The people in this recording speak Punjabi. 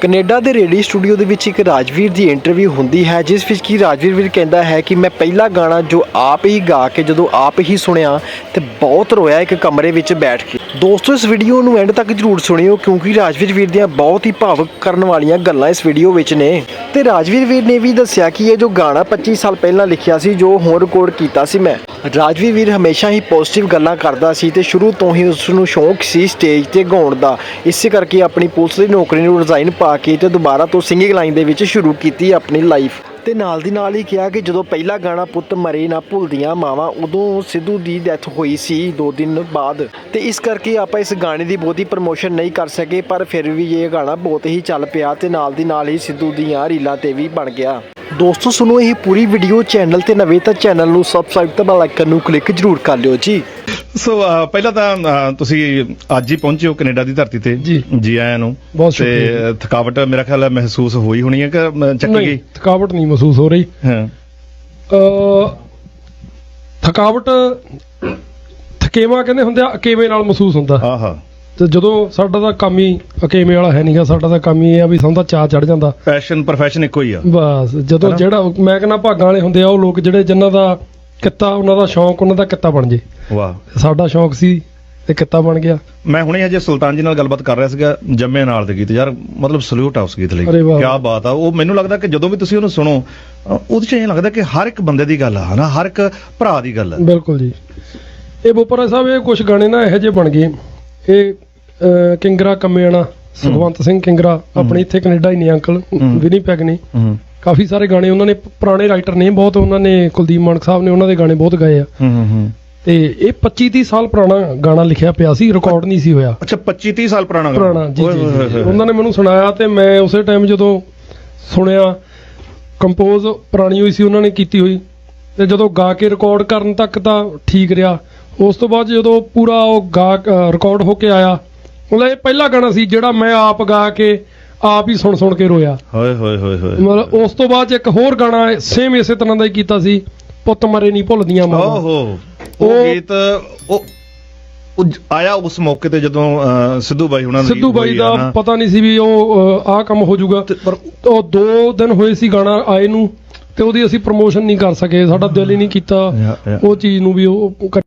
ਕੈਨੇਡਾ ਦੇ ਰੇਡੀ ਸਟੂਡੀਓ ਦੇ ਵਿੱਚ ਇੱਕ ਰਾਜਵੀਰ ਦੀ ਇੰਟਰਵਿਊ ਹੁੰਦੀ ਹੈ, ਜਿਸ ਵਿੱਚ ਕੀ ਰਾਜਵੀਰ ਵੀਰ ਕਹਿੰਦਾ ਹੈ ਕਿ ਮੈਂ ਪਹਿਲਾ ਗਾਣਾ ਜੋ ਆਪ ਹੀ ਗਾ ਕੇ ਜਦੋਂ ਆਪ ਹੀ ਸੁਣਿਆ ਤੇ ਬਹੁਤ ਰੋਇਆ ਇੱਕ ਕਮਰੇ ਵਿੱਚ ਬੈਠ ਕੇ। ਦੋਸਤੋ, ਇਸ ਵੀਡੀਓ ਨੂੰ ਐਂਡ ਤੱਕ ਜਰੂਰ ਸੁਣਿਓ ਕਿਉਂਕਿ ਰਾਜਵੀਰ ਵੀਰ ਦੀਆਂ ਬਹੁਤ ਹੀ ਭਾਵਕ ਕਰਨ ਵਾਲੀਆਂ ਗੱਲਾਂ ਇਸ ਵੀਡੀਓ ਵਿੱਚ ਨੇ। ਤੇ ਰਾਜਵੀਰ ਵੀਰ ਨੇ ਵੀ ਦੱਸਿਆ ਕਿ ਇਹ ਜੋ ਗਾਣਾ 25 ਸਾਲ ਪਹਿਲਾਂ ਲਿਖਿਆ ਸੀ, ਜੋ ਹੁਣ ਰਿਕਾਰਡ ਕੀਤਾ ਸੀ ਮੈਂ। ਰਾਜਵੀਰ ਵੀਰ ਹਮੇਸ਼ਾ ਹੀ ਪੋਜ਼ਿਟਿਵ ਗੱਲਾਂ ਕਰਦਾ ਸੀ ਤੇ ਸ਼ੁਰੂ ਤੋਂ ਹੀ ਉਸ ਨੂੰ ਸ਼ੌਂਕ ਸੀ ਸਟੇਜ ਤੇ ਗਾਉਣ ਦਾ। ਇਸੇ ਕਰਕੇ ਆਪਣੀ ਪੁਲਿਸ ਦੀ ਨੌਕਰੀ ਨੂੰ ਰਿਜ਼ਾਈਨ ਪਾ ਕੇ ਤੇ ਦੁਬਾਰਾ ਤੋਂ ਸਿੰਗਿੰਗ ਲਾਈਨ ਦੇ ਵਿੱਚ ਸ਼ੁਰੂ ਕੀਤੀ ਆਪਣੀ ਲਾਈਫ ਤੇ ਨਾਲ ਦੀ ਨਾਲ ਹੀ ਕਿਹਾ ਕਿ ਜਦੋਂ ਪਹਿਲਾ ਗਾਣਾ ਪੁੱਤ ਮਰੇ ਨਾ ਭੁੱਲਦੀਆਂ ਮਾਵਾਂ, ਉਦੋਂ ਸਿੱਧੂ ਦੀ ਡੈਥ ਹੋਈ ਸੀ 2 ਦਿਨ ਬਾਅਦ। ਤੇ ਇਸ ਕਰਕੇ ਆਪਾਂ ਇਸ ਗਾਣੇ ਦੀ ਬਹੁਤੀ ਪ੍ਰਮੋਸ਼ਨ ਨਹੀਂ ਕਰ ਸਕੇ, ਪਰ ਫਿਰ ਵੀ ਇਹ ਗਾਣਾ ਬਹੁਤ ਹੀ ਚੱਲ ਪਿਆ ਤੇ ਨਾਲ ਦੀ ਨਾਲ ਹੀ ਸਿੱਧੂ ਦੀਆਂ ਰੀਲਾਂ ਤੇ ਵੀ ਬਣ ਗਿਆ। ਦੋਸਤੋ, ਸੁਣੋ ਇਹ ਪੂਰੀ ਵੀਡੀਓ ਚੈਨਲ ਤੇ ਨਵੇਂ ਤਾਂ ਚੈਨਲ ਨੂੰ ਸਬਸਕ੍ਰਾਈਬ ਤੇ ਬੈਲ ਆਈਕਨ ਨੂੰ ਕਲਿੱਕ ਜ਼ਰੂਰ ਕਰ ਲਿਓ ਜੀ। ਸੋ ਅਹ, ਪਹਿਲਾਂ ਤਾਂ ਅਹ, ਤੁਸੀਂ ਅੱਜ ਹੀ ਪਹੁੰਚੇ ਹੋ ਕੈਨੇਡਾ ਦੀ ਧਰਤੀ ਤੇ ਜੀ। ਆਇਆਂ ਨੂੰ। ਬਹੁਤ ਤੇ ਥਕਾਵਟ ਮੇਰਾ ਖਿਆਲ ਹੈ ਮਹਿਸੂਸ ਹੋਈ ਹੋਣੀ ਹੈ ਕਿ ਚੱਕ ਨਹੀਂ ਗਈ? ਥਕਾਵਟ ਨਹੀਂ ਮਹਿਸੂਸ ਹੋ ਰਹੀ। ਹਾਂ। ਥਕਾਵਟ ਥਕੇਵਾ ਕਹਿੰਦੇ ਹੁੰਦੇ ਆ ਅਕੇਵੇਂ ਨਾਲ ਮਹਿਸੂਸ ਹੁੰਦਾ। ਆਹਾ। ਤੇ ਜਦੋਂ ਸਾਡਾ ਤਾਂ ਕੰਮ ਹੀ ਅਕੇਵੇਂ ਵਾਲਾ ਹੈ ਨਹੀਂਗਾ ਸਾਡਾ ਤਾਂ ਕੰਮ ਹੀ ਇਹ ਆ ਵੀ ਸਾਨੂੰ ਤਾਂ ਚਾਹ ਚੜ ਜਾਂਦਾ। ਪੈਸ਼ਨ profession ਇੱਕੋ ਹੀ ਆ। ਬਸ ਜਦੋਂ? ਜਿਹੜਾ ਮੈਂ ਕਹਿੰਦਾ ਭਾਗਾਂ ਵਾਲੇ ਹੁੰਦੇ ਆ ਉਹ ਲੋਕ ਜਿਹੜੇ ਜਿਨ੍ਹਾਂ ਦਾ ਕਿੱਤਾ ਉਹਨਾਂ ਦਾ ਸ਼ੌਂਕ ਉਹਨਾਂ ਦਾ ਕਿੱਤਾ ਬਣ ਜੇ। ਵਾਹ। ਸਾਡਾ ਸ਼ੌਂਕ ਸੀ ਤੇ ਕਿੱਤਾ ਬਣ ਗਿਆ। ਮੈਂ ਹੁਣੇ ਅਜੇ ਸੁਲਤਾਨ ਜੀ ਨਾਲ ਗੱਲਬਾਤ ਕਰ ਰਿਹਾ ਸੀਗਾ ਜੰਮੇ ਨਾਲ ਦੇ ਗੀਤ। ਯਾਰ ਮਤਲਬ ਸਲੂਟ ਆ ਉਸ ਗੀਤ ਲਈ। ਕੀ ਬਾਤ ਆ। ਉਹ ਮੈਨੂੰ ਲੱਗਦਾ ਕਿ ਜਦੋਂ ਵੀ ਤੁਸੀਂ ਉਹਨੂੰ ਸੁਣੋ ਉਹਦੇ ਚ ਇਹ ਲੱਗਦਾ ਕਿ ਹਰ ਇੱਕ ਬੰਦੇ ਦੀ ਗੱਲ ਆ ਹਨਾ? ਹਰ ਇੱਕ ਭਰਾ ਦੀ ਗੱਲ ਆ। ਬਿਲਕੁਲ ਜੀ। ਇਹ ਬੋਪਰਾ ਸਾਹਿਬ ਇਹ ਕੁਝ ਗਾਣੇ ਨਾ ਇਹੋ ਜਿਹੇ ਬਣ ਗਏ। ਇਹ ਕਿੰਗਰਾ ਕੰਮੇਣਾ ਸੁਖਵੰਤ ਸਿੰਘ ਕਿੰਗਰਾ ਆਪਣੇ ਇੱਥੇ ਕੈਨੇਡਾ ਹੀ ਨੇ ਅੰਕਲ। ਹੂੰ। ਵਿਨੀਪੈਗ ਨੇ ਕਾਫੀ ਸਾਰੇ ਗਾਣੇ ਉਹਨਾਂ ਨੇ ਪੁਰਾਣੇ ਰਾਈਟਰ ਨੇ ਬਹੁਤ ਉਹਨਾਂ ਨੇ ਕੁਲਦੀਪ ਮਾਨਕ ਸਾਹਿਬ ਨੇ ਉਹਨਾਂ ਦੇ ਗਾਣੇ ਬਹੁਤ ਗਾਏ ਆ। ਹੂੰ ਹੂੰ, ਹੂੰ। ਤੇ ਇਹ 25 30 ਸਾਲ ਪੁਰਾਣਾ ਗਾਣਾ ਲਿਖਿਆ ਪਿਆ ਸੀ ਰਿਕਾਰਡ ਨਹੀਂ ਸੀ ਹੋਇਆ। ਅੱਛਾ 25 30 ਸਾਲ ਪੁਰਾਣਾ। ਪੁਰਾਣਾ ਜੀ ਜੀ। ਉਹਨਾਂ ਨੇ ਮੈਨੂੰ ਸੁਣਾਇਆ ਤੇ ਮੈਂ ਉਸੇ ਟਾਈਮ ਜਦੋਂ ਸੁਣਿਆ ਕੰਪੋਜ਼ ਪੁਰਾਣੀ ਹੋਈ ਸੀ ਉਹਨਾਂ ਨੇ ਕੀਤੀ ਹੋਈ। ਤੇ ਜਦੋਂ ਗਾ ਕੇ ਰਿਕਾਰਡ ਕਰਨ ਤੱਕ ਤਾਂ ਠੀਕ ਰਿਹਾ। ਉਸ ਤੋਂ ਬਾਅਦ ਜਦੋਂ ਪੂਰਾ ਉਹ ਗਾ ਰਿਕਾਰਡ ਹੋ ਕੇ ਆਇਆ ਮਤਲਬ ਇਹ ਪਹਿਲਾ ਗਾਣਾ ਸੀ ਜਿਹੜਾ ਮੈਂ ਆਪ ਗਾ ਕੇ ਆਪ ਹੀ ਸੁਣ ਸੁਣ ਕੇ ਰੋਇਆ। ਹੋਏ ਹੋਏ ਹੋਏ ਹੋਏ। ਮਤਲਬ ਉਸ ਤੋਂ ਬਾਅਦ 'ਚ ਇੱਕ ਹੋਰ ਗਾਣਾ ਸੇਮ ਇਸੇ ਤਰ੍ਹਾਂ ਦਾ ਹੀ ਕੀਤਾ ਸੀ ਪੁੱਤ ਮਰੇ ਨਹੀਂ ਭੁੱਲਦੀਆਂ ਮਾਵਾਂ ਓਹੋ ਉਹ ਉਹ- ਗੀਤ ਉਹ ਉਹ ਜ- ਆਇਆ ਉਸ ਮੌਕੇ ਤੇ ਜਦੋਂ ਅਹ, ਸਿੱਧੂ ਬਾਈ ਹੁਣਾਂ ਦੀ ਸਿੱਧੂ ਬਾਈ ਹੋਈ ਦਾ ਨਾ। ਪਤਾ ਨਹੀਂ ਸੀ ਵੀ ਉਹ ਆਹ ਕੰਮ ਹੋ ਜਾਊਗਾ। ਪਰ ਉਹ ਦੋ ਦਿਨ ਹੋਏ ਸੀ ਗਾਣਾ ਆਏ ਨੂੰ ਤੇ ਉਹਦੀ ਅਸੀਂ ਪ੍ਰਮੋਸ਼ਨ ਨਹੀਂ ਕਰ ਸਕੇ ਸਾਡਾ ਦਿਲ ਹੀ ਨਹੀਂ ਕੀਤਾ। ਯਾ, ਯਾ। ਉਹ ਚੀਜ਼ ਨੂੰ ਵੀ ਉਹ ਕਰ-